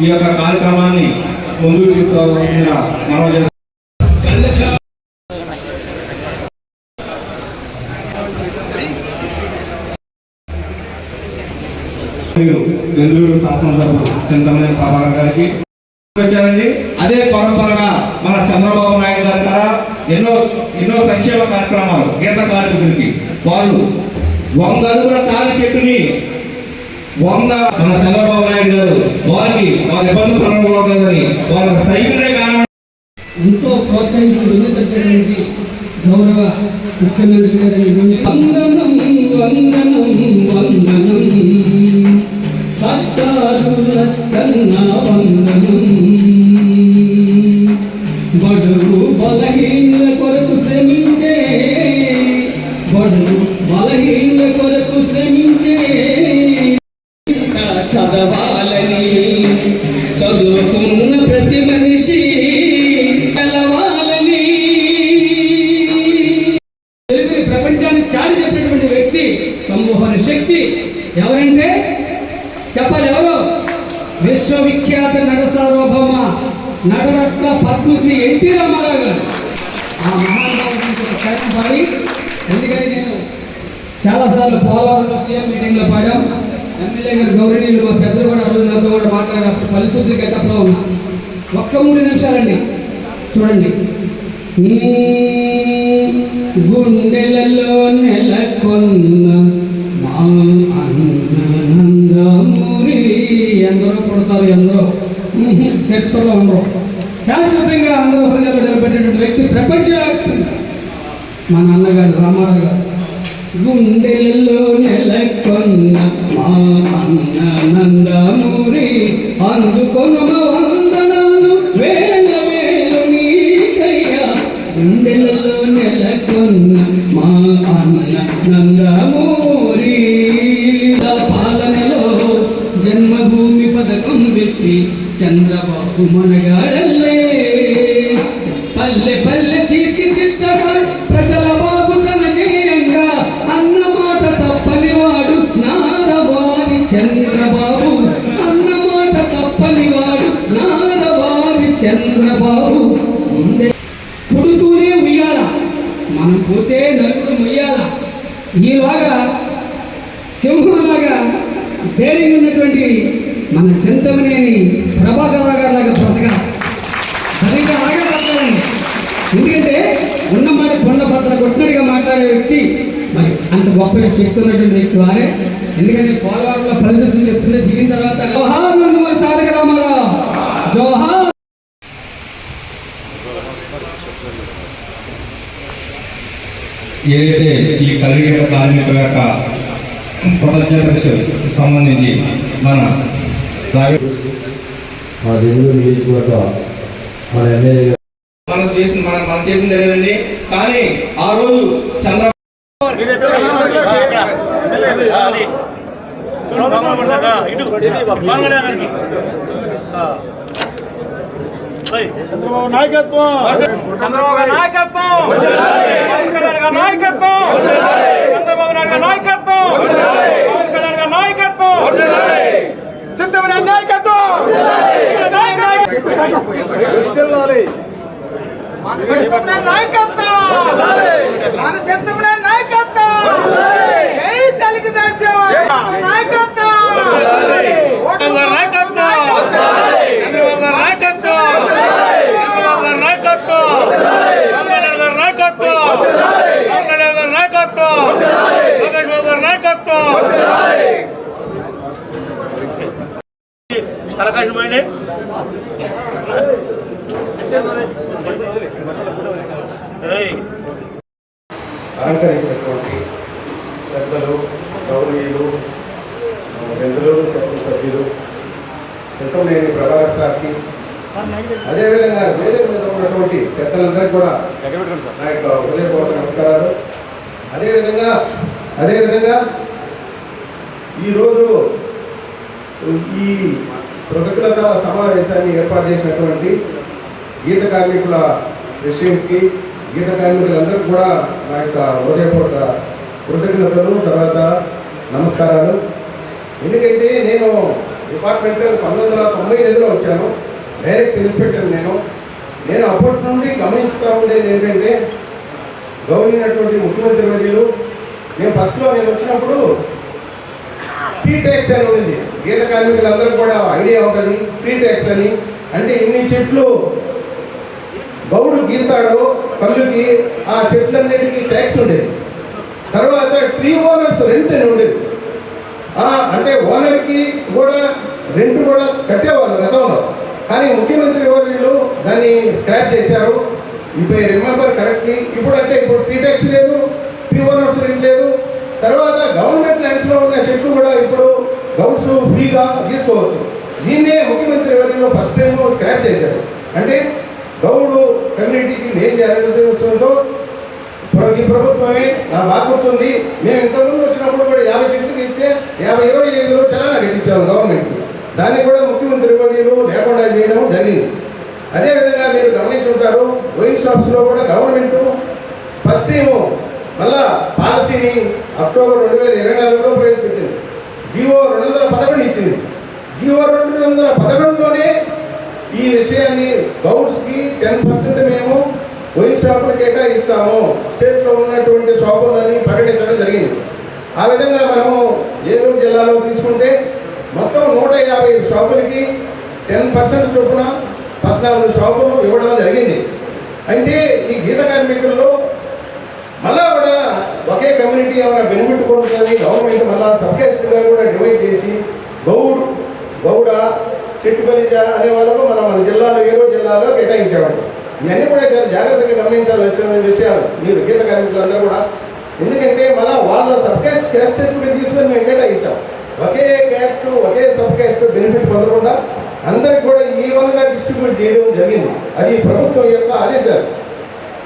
ఈ యొక్క కార్యక్రమాన్ని ముందుకు తీసుకోవాల్సిందిగా మనం చేస్తాం బెంగళూరు శాసనసభ్యులు చింతమనేని ప్రభాకర్ గారికి వచ్చారండి. అదే పరంపరగా మన చంద్రబాబు నాయుడు గారి ద్వారా ఎన్నో ఎన్నో సంక్షేమ కార్యక్రమాలు గీత కార్మికుడికి వాళ్ళు వంద అడుగుల తాళి చెట్టుని వంద మన చంద్రబాబు నాయుడు గారు వారికి వారి ఇబ్బందులు పడకూడదని వారి సైకిలే కానివ్వండి ఎంతో ప్రోత్సహించి ముందుకొచ్చినటువంటి గౌరవ ముఖ్యమంత్రి గారి వందనం వందనం వందనం. సత్తారుల చన్న వందనం. బడుగు బలహీన కొరకు శ్రమించే బడుగు బలహీన ఎవరంటే చెప్పాలి ఎవరు? విశ్వవిఖ్యాత నట సార్వభౌమ నటరత్న పద్మశ్రీ ఎన్టీ రామారావు గారు. ఆ పాడి. ఎందుకని నేను చాలాసార్లు పోలవరం సీఎం మీటింగ్లో పాడాం. ఎమ్మెల్యే గారు గౌరవనీయులు మా పెద్దలు కూడా ఆ రోజు నాతో కూడా మాట్లాడారు. పరిశుద్ధి గెటప్లో ఉన్నా. ఒక్క మూడు నిమిషాలండి. చూడండి. నీ గుండెలలో నెలకొన్న చరిత్రలో ఉందో. శాశ్వతంగా ఆంధ్ర ప్రజలు నిలబెట్టినటువంటి వ్యక్తి ప్రపంచవ్యాప్తంగా మా నాన్నగారు రామారావు గారు. గుండెల్లో నెలకొన్న మా అన్న నందమూరి అందుకొన మనగాడల్లే. పల్లె పల్లె తీర్చిదిద్దగా ప్రజల బాబు కనజేయంగా అన్న మాట తప్పని వాడు నారవారి చంద్రబాబు. అన్న మాట తప్పని వాడు నారవారి చంద్రబాబు. ముందే పుడుతూనే ఉయ్యాల. మనం పోతే నలుగురు ఉయ్యాల ఈలాగా సింహంలాగా ధైర్యం ఉన్నటువంటి మన చింతమనేని ప్రభాకర్ రావు గారి లాగా బ్రతకడం సరిగ్గా అలాగే మాట్లాడండి. ఎందుకంటే ఉన్న మాట కొండ పత్ర కొట్టినట్టుగా మాట్లాడే వ్యక్తి మరి అంత గొప్ప శక్తి ఉన్నటువంటి వ్యక్తి వారే. ఎందుకంటే పోలవరంలో పరిస్థితులు చెప్తుంది దిగిన తర్వాత తారక రామారావు. జోహార్ ఏదైతే ఈ కలిగిన కార్మికుల యొక్క కృతజ్ఞతకు సంబంధించి మన ప్రైవేట్ మా నెల్లూరు నియోజకవర్గ మన ఎమ్మెల్యే మనం చేసిన మనం మనం చేసింది లేదండి కానీ ఆ రోజు చంద్ర చంద్రబాబు నాయకత్వం! చంద్రబాబు నాయకత్వం నాయకత్వం! చంద్రబాబు నాయుడు నాయకత్వం! పవన్ కళ్యాణ్ గారి నాయకత్వం! సిద్ధమైన నాయకత్వం! మన సిద్ధమైన నాయకత్వం మన సిద్ధమైన నాయకత్వం జై తెలుగుదేశం నాయకత్వం చంద్రబాబు అలంకరించినటువంటి పెద్దలు గౌరవీయులు బెంగళూరు శాసనసభ్యులు నేను ప్రభాకర్ సార్కి అదేవిధంగా వేరే మీద ఉన్నటువంటి పెద్దలందరికీ కూడా నా యొక్క హృదయపూర్వక నమస్కారాలు. అదేవిధంగా అదేవిధంగా ఈరోజు ఈ కృతజ్ఞత సమావేశాన్ని ఏర్పాటు చేసినటువంటి గీత కార్మికుల విషయంకి గీత కార్మికులందరికీ కూడా నా యొక్క హృదయపూర్వక కృతజ్ఞతలు తర్వాత నమస్కారాలు. ఎందుకంటే నేను డిపార్ట్మెంట్ పంతొమ్మిది వందల తొంభై ఎనిమిదిలో వచ్చాను. డైరెక్ట్ ఇన్స్పెక్టర్ నేను. నేను అప్పటి నుండి గమనిస్తూ ఉండేది ఏంటంటే గౌరవైనటువంటి ముఖ్యమంత్రి వర్యులు నేను ఫస్ట్లో నేను వచ్చినప్పుడు పీ ట్యాక్స్ అని ఉంది. గీత కార్మికులందరూ కూడా ఐడియా ఉంటుంది ప్రీటెక్స్ అని. అంటే ఇన్ని చెట్లు గౌడు గీస్తాడు కళ్ళుకి ఆ చెట్లన్నిటికీ ట్యాక్స్ ఉండేది. తర్వాత ట్రీ ఓనర్స్ రెంట్ అని ఉండేది. అంటే ఓనర్కి కూడా రెంట్ కూడా కట్టేవాళ్ళు గతంలో. కానీ ముఖ్యమంత్రి వర్యులు దాన్ని స్క్రాప్ చేశారు. ఇఫ్ ఐ రిమెంబర్ కరెక్ట్లీ ఇప్పుడు అంటే ఇప్పుడు ట్రీ ట్యాక్స్ లేదు ట్రీ ఓనర్స్ రెంట్ లేదు. తర్వాత గవర్నమెంట్ ల్యాండ్స్లో ఉన్న చెట్లు కూడా ఇప్పుడు గౌడ్స్ ఫ్రీగా తీసుకోవచ్చు. దీన్నే ముఖ్యమంత్రి వర్యులు ఫస్ట్ టైం స్క్రాచ్ చేశారు. అంటే గౌడు కమ్యూనిటీకి ఏం చేయాలనే ఉద్దేశంతో ఈ ప్రభుత్వమే నా బాగుతుంది మేము ఇంతకుముందు వచ్చినప్పుడు కూడా యాభై చెట్లు ఇస్తే యాభై ఇరవై ఐదులో చాలా కట్టించాము గవర్నమెంట్ దాన్ని కూడా ముఖ్యమంత్రి వర్యులు లేకుండా చేయడం జరిగింది. అదేవిధంగా మీరు గమనించుంటారు వైన్ షాప్స్లో కూడా గవర్నమెంట్ ఫస్ట్ టైము మళ్ళా పాలసీని అక్టోబర్ రెండు వేల ఇరవై నాలుగులో ప్రవేశపెట్టింది. జీవో రెండు వందల పదకొండు ఇచ్చింది. జీవో రెండు వందల పదకొండులోనే ఈ విషయాన్ని గౌడ్స్కి టెన్ పర్సెంట్ మేము వైన్ షాపులు కేటాయిస్తాము. స్టేట్లో ఉన్నటువంటి షాపులని ప్రకటించడం జరిగింది. ఆ విధంగా మనము ఏలూరు జిల్లాలో తీసుకుంటే మొత్తం నూట యాభై షాపులకి టెన్ పర్సెంట్ చొప్పున పద్నాలుగు షాపులు ఇవ్వడం జరిగింది. అయితే ఈ గీత కార్మికుల్లో మళ్ళా కూడా ఒకే కమ్యూనిటీ ఏమైనా బెనిఫిట్ పొందుతుంది గవర్నమెంట్ మళ్ళా సబ్కాస్ట్గా కూడా డివైడ్ చేసి గౌడ్ గౌడ సిట్టుబలిజ అనే వాళ్ళకు మనం మన జిల్లాలో ఏదో జిల్లాలో కేటాయించేవాళ్ళం ఇవన్నీ కూడా చాలా జాగ్రత్తగా గమనించాల్సిన విషయాలు. మీరు గీత కార్మికులందరూ కూడా. ఎందుకంటే మన వాళ్ళ సబ్కేస్ క్యాస్ట్ క్యాస్ట్ సర్టిఫికేట్ తీసుకొని మేము కేటాయించాం. ఒకే క్యాస్ట్ ఒకే సబ్ క్యాస్ట్ బెనిఫిట్ పొందకుండా అందరికి కూడా ఈవెన్గా డిస్ట్రిబ్యూట్ చేయడం జరిగింది. అది ప్రభుత్వం యొక్క ఆదేశాలు.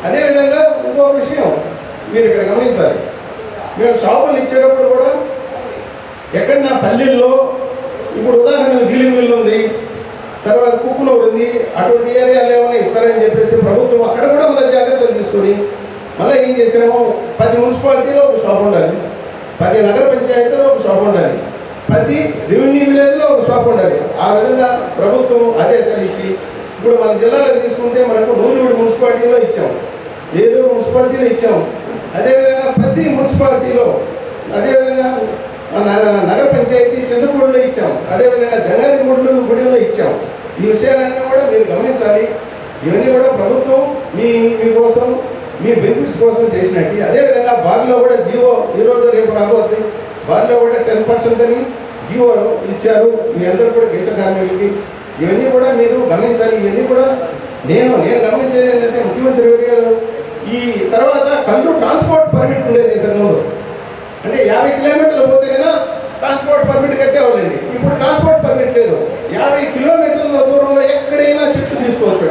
అదేవిధంగా ఇంకో విషయం మీరు ఇక్కడ గమనించాలి. మేము షాపులు ఇచ్చేటప్పుడు కూడా ఎక్కడ నా పల్లెల్లో ఇప్పుడు ఉదాహరణ గీలింగ్ మిల్లు ఉంది తర్వాత కుక్కునూరు ఉంది అటువంటి ఏరియాలో ఏమైనా ఇస్తారని చెప్పేసి ప్రభుత్వం అక్కడ కూడా మన జాగ్రత్తలు తీసుకొని మళ్ళీ ఏం చేసామో పది మున్సిపాలిటీలో ఒక షాప్ ఉండాలి పది నగర పంచాయతీలో ఒక షాప్ ఉండాలి ప్రతి రెవెన్యూ విలేజ్లో ఒక షాప్ ఉండాలి. ఆ విధంగా ప్రభుత్వం ఆదేశాలు ఇచ్చి ఇప్పుడు మన జిల్లాలో తీసుకుంటే మనకు నూజివీడు మున్సిపాలిటీలో ఇచ్చాం ఏలూరు మున్సిపాలిటీలో ఇచ్చాం. అదేవిధంగా ప్రతి మున్సిపాలిటీలో అదేవిధంగా నగర పంచాయతీ చింతపూడిలో ఇచ్చాం. అదేవిధంగా జంగారి గుడిలో గుడిలో ఇచ్చాం. ఈ విషయాలన్నీ కూడా మీరు గమనించాలి. ఇవన్నీ కూడా ప్రభుత్వం మీ మీకోసం మీ బెనిఫిట్స్ కోసం చేసినట్టు. అదేవిధంగా బార్లో కూడా జియో ఈరోజు రేపు రాబోద్ది. బార్లో కూడా టెన్ పర్సెంట్ అని జియో ఇచ్చారు. మీ అందరూ కూడా గీత కార్మికులకి. ఇవన్నీ కూడా మీరు గమనించాలి. ఇవన్నీ కూడా నేను నేను గమనించేది ఏంటంటే ముఖ్యమంత్రి గారు ఈ తర్వాత కళ్ళు ట్రాన్స్పోర్ట్ పర్మిట్ ఉండేది ఇంతకుముందు అంటే యాభై కిలోమీటర్లు పోతే కన్నా ట్రాన్స్పోర్ట్ పర్మిట్ కట్టేవాళ్ళండి ఇప్పుడు ట్రాన్స్పోర్ట్ పర్మిట్ లేదు. యాభై కిలోమీటర్ల దూరంలో ఎక్కడైనా చెట్లు తీసుకోవచ్చు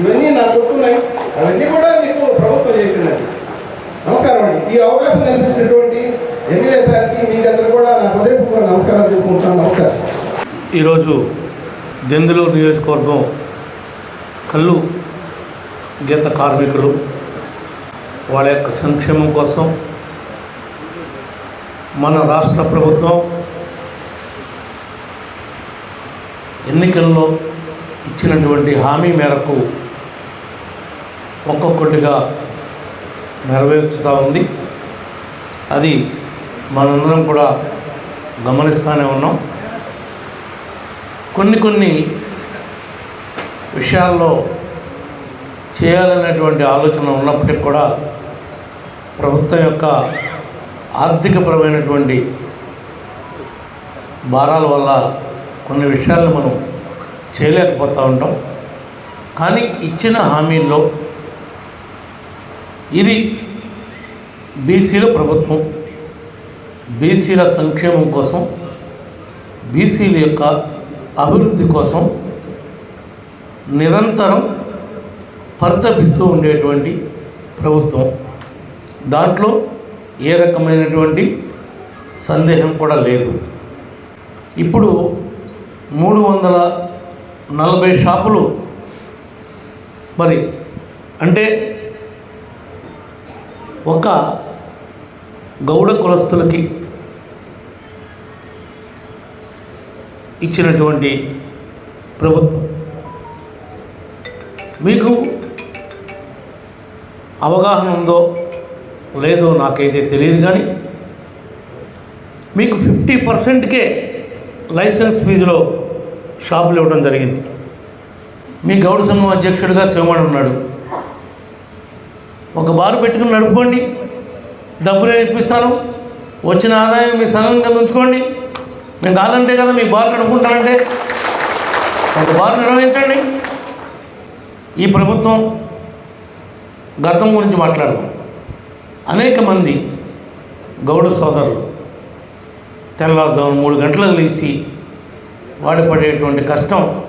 ఇవన్నీ నాకు గుర్తున్నాయి. అవన్నీ కూడా మీకు ప్రభుత్వం చేసిందండి. నమస్కారం అండి. ఈ అవకాశం కల్పించినటువంటి ఎమ్మెల్యే సార్కి మీకందరూ కూడా నా హృదయపూర్వక నమస్కారాలు చెప్పుకుంటున్నాను. నమస్కారం. ఈరోజు దెందులూరు నియోజకవర్గం కళ్ళు గీత కార్మికులు వాళ్ళ యొక్క సంక్షేమం కోసం మన రాష్ట్ర ప్రభుత్వం ఎన్నికల్లో ఇచ్చినటువంటి హామీ మేరకు ఒక్కొక్కటిగా నెరవేర్చుతూ ఉంది. అది మనందరం కూడా గమనిస్తూనే ఉన్నాం. కొన్ని కొన్ని విషయాల్లో చేయాలనేటువంటి ఆలోచన ఉన్నప్పటికీ కూడా ప్రభుత్వం యొక్క ఆర్థికపరమైనటువంటి భారాల వల్ల కొన్ని విషయాలను మనం చేయలేకపోతూ ఉంటాం. కానీ ఇచ్చిన హామీల్లో ఇది బీసీల ప్రభుత్వం బీసీల సంక్షేమం కోసం బీసీల యొక్క అభివృద్ధి కోసం నిరంతరం పరితపిస్తూ ఉండేటువంటి ప్రభుత్వం. దాంట్లో ఏ రకమైనటువంటి సందేహం కూడా లేదు. ఇప్పుడు మూడు వందల నలభై షాపులు మరి అంటే ఒక గౌడ కులస్తులకి ఇచ్చినటువంటి ప్రభుత్వం. మీకు అవగాహన ఉందో లేదో నాకైతే తెలియదు కానీ మీకు ఫిఫ్టీ పర్సెంట్కే లైసెన్స్ ఫీజులో షాపులు ఇవ్వడం జరిగింది. మీ గౌడ సంఘం అధ్యక్షుడిగా శివమణి ఉన్నాడు. ఒక బారు పెట్టుకుని నడుపుకోండి. డబ్బులు ఇప్పిస్తాను. వచ్చిన ఆదాయం మీ సంఘం కింద ఉంచుకోండి. మేము కాదంటే కదా మీ బారు నడుపుకుంటానంటే. ఒక బారు నిర్వహించండి. ఈ ప్రభుత్వం గతం గురించి మాట్లాడదాం అనేక మంది గౌడ సోదరులు తెల్లవారుజాము మూడు గంటలకు లేచి వాడిపడేటువంటి కష్టం.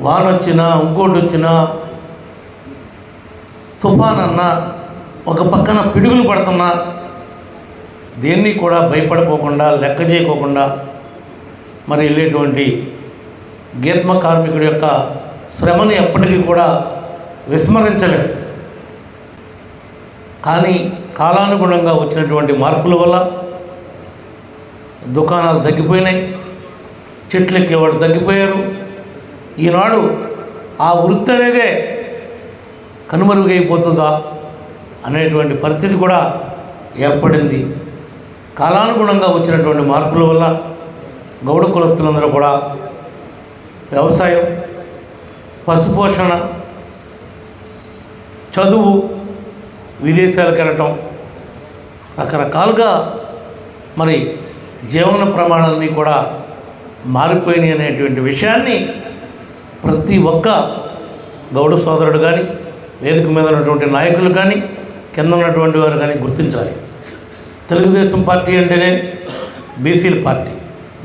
వాన వచ్చినా ఇంకోటి వచ్చినా తుఫాన్ అన్నా ఒక పక్కన పిడుగులు పడుతున్నా దేన్ని కూడా భయపడిపోకుండా లెక్క చేయకోకుండా మరి వెళ్ళేటువంటి గీత్మ కార్మికుడి యొక్క శ్రమని ఎప్పటికీ కూడా విస్మరించలేదు కానీ కాలానుగుణంగా వచ్చినటువంటి మార్పుల వల్ల దుకాణాలు తగ్గిపోయినాయి చెట్లు ఎక్కేవాడు తగ్గిపోయారు. ఈనాడు ఆ వృత్తి అనేదే కనుమరుగైపోతుందా అనేటువంటి పరిస్థితి కూడా ఏర్పడింది. కాలానుగుణంగా వచ్చినటువంటి మార్పుల వల్ల గౌడ కులస్తులందరూ కూడా వ్యవసాయం పశుపోషణ చదువు విదేశాలకు వెళ్ళటం రకరకాలుగా మరి జీవన ప్రమాణాలన్నీ కూడా మారిపోయినాయి అనేటువంటి విషయాన్ని ప్రతి ఒక్క గౌడ సోదరుడు కానీ వేదిక మీద ఉన్నటువంటి నాయకులు కానీ కింద ఉన్నటువంటి వారు కానీ గుర్తించాలి. తెలుగుదేశం పార్టీ అంటేనే బీసీల పార్టీ.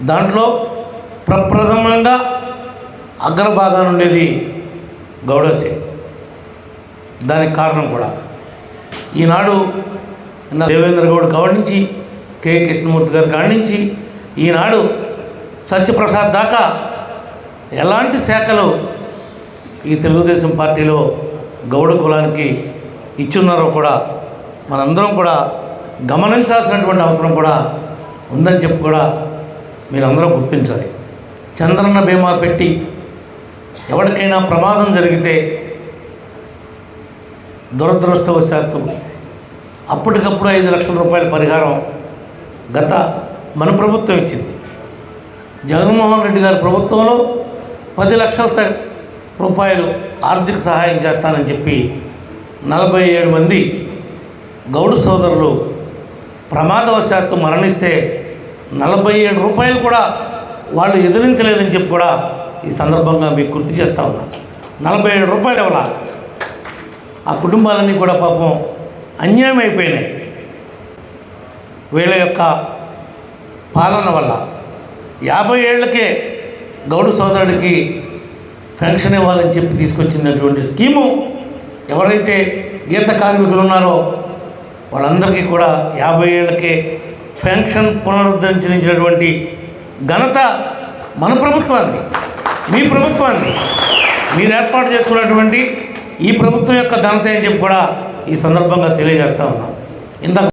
దాంట్లో ప్రప్రథమంగా అగ్రభాగాన ఉండేది గౌడసే దానికి కారణం కూడా ఈనాడు దేవేంద్ర గౌడ్ కాడి నుంచి కె. కృష్ణమూర్తి గారు కాడి నుంచి ఈనాడు సత్యప్రసాద్ దాకా ఎలాంటి శాఖలు ఈ తెలుగుదేశం పార్టీలో గౌడ కులానికి ఇచ్చున్నారో కూడా మనందరం కూడా గమనించాల్సినటువంటి అవసరం కూడా ఉందని చెప్పి కూడా మీరందరూ గుర్తించాలి. చంద్రన్న బీమా పెట్టి ఎవరికైనా ప్రమాదం జరిగితే దురదృష్టవశాత్తు అప్పటికప్పుడు ఐదు లక్షల రూపాయల పరిహారం గత మన ప్రభుత్వం ఇచ్చింది. జగన్మోహన్ రెడ్డి గారి ప్రభుత్వంలో పది లక్షల రూపాయలు ఆర్థిక సహాయం చేస్తానని చెప్పి నలభై ఏడు మంది గౌడు సోదరులు ప్రమాదవశాత్తు మరణిస్తే నలభై ఏడు రూపాయలు కూడా వాళ్ళు ఎదిరించలేదని చెప్పి కూడా ఈ సందర్భంగా మీకు గుర్తు చేస్తా ఉన్నా. నలభై ఏడు రూపాయలు ఎవరా ఆ కుటుంబాలన్నీ కూడా పాపం అన్యాయం అయిపోయినాయి వీళ్ళ యొక్క పాలన వల్ల యాభై ఏళ్ళకే గౌడు సోదరుడికి పెన్షన్ ఇవ్వాలని చెప్పి తీసుకొచ్చినటువంటి స్కీము ఎవరైతే గీత కార్మికులు ఉన్నారో వాళ్ళందరికీ కూడా యాభై ఏళ్ళకే పెన్షన్ పునరుద్ధరించినటువంటి ఘనత మన ప్రభుత్వానికి మీ ప్రభుత్వానికి. మీరు ఏర్పాటు చేసుకున్నటువంటి ఈ ప్రభుత్వం యొక్క ఘనత అని చెప్పి కూడా ఈ సందర్భంగా తెలియజేస్తా ఉన్నాం. ఇందాక